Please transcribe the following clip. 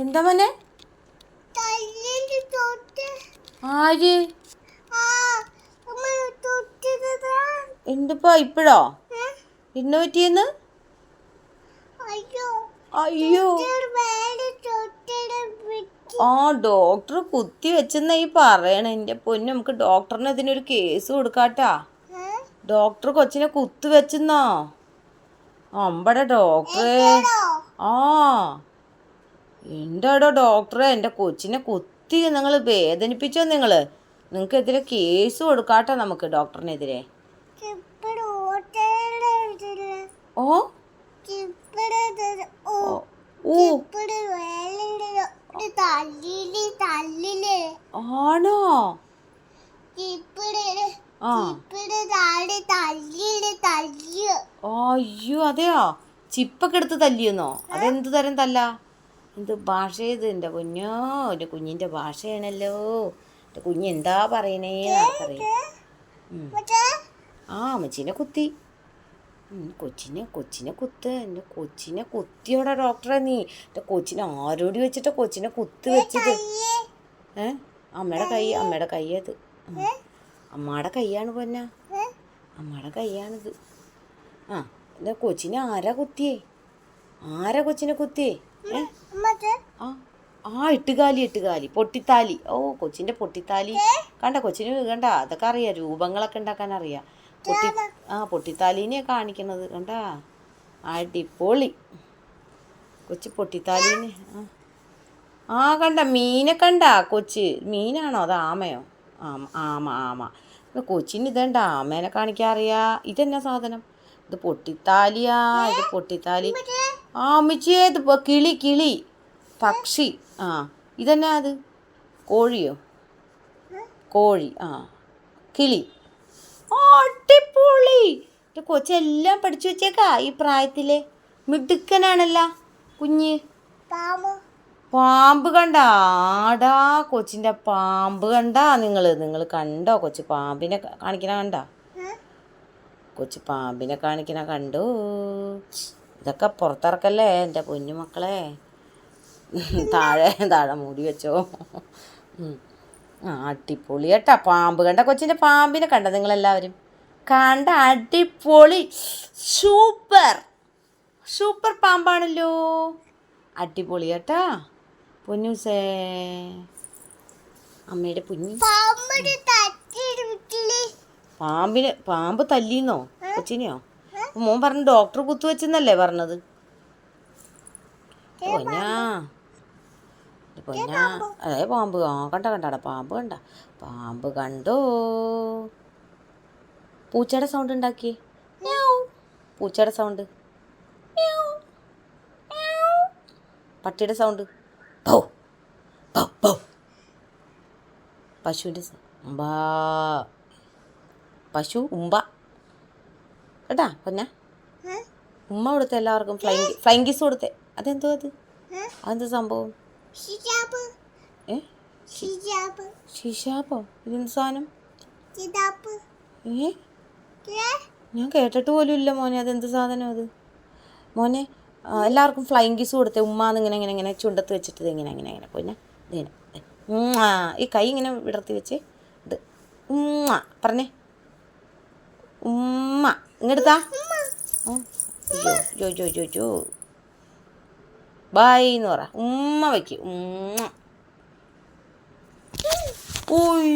എന്താ മോനെ? ആര്? എന്തിപ്പോ ഇപ്പോഴോ? ഇന്ന് പറ്റിയെന്ന്? അയ്യോ. ആ ഡോക്ടർ കുത്തി വെച്ചെന്ന ഈ പറയണ. എന്റെ പൊന്നു നമുക്ക് ഡോക്ടറിന് ഇതിനൊരു കേസ് കൊടുക്കാട്ടാ. ഡോക്ടർ കൊച്ചിനെ കുത്തു വെച്ചെന്നോ. അമ്പട ഡോക്ടറെ. ആ. എന്താടോ ഡോക്ടറെ? എന്റെ കൊച്ചിനെ കുത്തി നിങ്ങൾ വേദനിപ്പിച്ചോ നിങ്ങൾ നിങ്ങൾക്ക് എതിരെ കേസ് കൊടുക്കാട്ടോ നമുക്ക് ഡോക്ടറിനെതിരെ. ഓ? ആണോ? അയ്യോ അതെയോ? ചിപ്പൊക്കെ എടുത്ത് തല്ലിയെന്നോ? അതെന്ത് തരം തല്ല? എന്ത് ഭാഷ ഇത് എന്റെ കുഞ്ഞോ എന്റെ കുഞ്ഞിന്റെ ഭാഷയാണല്ലോ. എന്റെ കുഞ്ഞ് എന്താ പറയണേ അറിയാം ആ അമ്മച്ചിനെ കുത്തി. കൊച്ചിനെ കൊച്ചിനെ കുത്ത്. എന്റെ കൊച്ചിനെ കുത്തിയോടെ ഡോക്ടറെ നീ. എന്റെ കൊച്ചിനെ ആരോടി വെച്ചിട്ട് കൊച്ചിനെ കുത്ത് വെച്ചത്? ഏ? അമ്മയുടെ കൈ അമ്മയുടെ കൈയത്. അമ്മയുടെ കൈയാണ് പൊന്ന? അമ്മയുടെ കൈയാണിത്. ആ എന്റെ കൊച്ചിനെ ആരാ കുത്തിയേ? ആരാ കൊച്ചിനെ കുത്തിയേ? ആ എട്ടുകാലി എട്ടുകാലി. പൊട്ടിത്താലി. ഓ കൊച്ചിന്റെ പൊട്ടിത്താലി. കണ്ട കൊച്ചിന് കണ്ട അതൊക്കെ അറിയാം. രൂപങ്ങളൊക്കെ ഉണ്ടാക്കാൻ അറിയാം. പൊട്ടി ആ പൊട്ടിത്താലീനെ കാണിക്കണത് കണ്ട? അടിപൊളി. കൊച്ചു പൊട്ടിത്താലിനെ ആ. ആ കണ്ട മീനെ കണ്ട കൊച്ച്? മീനാണോ അത് ആമയോ? ആമ ആമ ആമ. ഇത് കൊച്ചിന് ഇതേണ്ട ആമേനെ കാണിക്കാൻ അറിയാ? ഇതെന്നാ സാധനം? ഇത് പൊട്ടിത്താലിയാ ഇത് പൊട്ടിത്താലി. ആ അമ്മച്ചിയേത് കിളി കിളി. പക്ഷി. ആ. ഇതെന്നാ അത്? കോഴിയോ? കോഴി. ആ. കിളി. ഓട്ടിപ്പൊളി അടിപൊളി. എന്റെ കൊച്ചെല്ലാം പഠിച്ചു വെച്ചേക്കാ ഈ പ്രായത്തിലെ. മിടുക്കനാണല്ല കുഞ്ഞ്. പാമ്പ്. കണ്ട. ആടാ കൊച്ചിന്റെ പാമ്പ് കണ്ടാ നിങ്ങൾ നിങ്ങൾ കണ്ടോ കൊച്ചു പാമ്പിനെ കാണിക്കണ കണ്ട? കൊച്ചു പാമ്പിനെ കാണിക്കണ കണ്ടു? ഇതൊക്കെ പുറത്തിറക്കല്ലേ എന്റെ കുഞ്ഞുമക്കളെ താഴെ താഴെ മൂടി വെച്ചോ. അടിപൊളി കേട്ടാ പാമ്പ്. കണ്ട കൊച്ചിന്റെ പാമ്പിനെ കണ്ട നിങ്ങളെല്ലാവരും? കണ്ട അടിപൊളി. സൂപ്പർ. സൂപ്പർ പാമ്പാണല്ലോ. അടിപൊളി കേട്ടാ. പൊന്നൂസേ അമ്മയുടെ വിട്ടിൽ പാമ്പിന് പാമ്പ് തല്ലിന്നോ? കൊച്ചിനെയോ? അപ്പൊ മോൻ പറഞ്ഞു ഡോക്ടർ കുത്തുവെച്ചെന്നല്ലേ പറഞ്ഞത്? പൊന്നാ. പൊന്നാ. അതേ പാമ്പ്. ആ കണ്ട കണ്ടാടാ പാമ്പ് കണ്ട. പാമ്പ് കണ്ടോ? പൂച്ചയുടെ സൗണ്ട് ഉണ്ടാക്കിയേ. പൂച്ചയുടെ സൗണ്ട്. പട്ടിയുടെ സൗണ്ട് പൗ. പൗ പൗ. പശുവിന്റെ ഉമ്പാ. പശു ഉമ്പ. കേട്ടാ പൊന്ന. ഉമ്മ കൊടുത്ത എല്ലാവർക്കും ഫ്ലൈങ് ഫ്ലൈങ് കിസ് കൊടുത്തെ. അതെന്തോ അത്? അതെന്ത് സംഭവം? ഏ? ഷിഷാപ്പോ ഇതെന്ത് സാധനം? ഏ? ഞാൻ കേട്ടിട്ട് പോലും ഇല്ല മോനെ. അതെന്ത് സാധനം അത്? മോനെ എല്ലാവർക്കും ഫ്ലൈങ് കിസ് കൊടുത്തേ. ഉമ്മാന്ന് ഇങ്ങനെ ഇങ്ങനെ ഇങ്ങനെ ചുണ്ടത്ത് വെച്ചിട്ട് ഇങ്ങനെ ഇങ്ങനെ ഇങ്ങനെ. പിന്നെ. ഈ കൈ ഇങ്ങനെ വിടർത്തി വെച്ച് ഇത് ഉമ്മ. പറഞ്ഞേ. ഉമ്മ. ഇങ്ങെടുത്താ. ജോ ജോ ജോ ജോ ബായ് എന്ന് പറ. ഉമ്മ വയ്ക്കും. ഉമ്മ. ഓയ്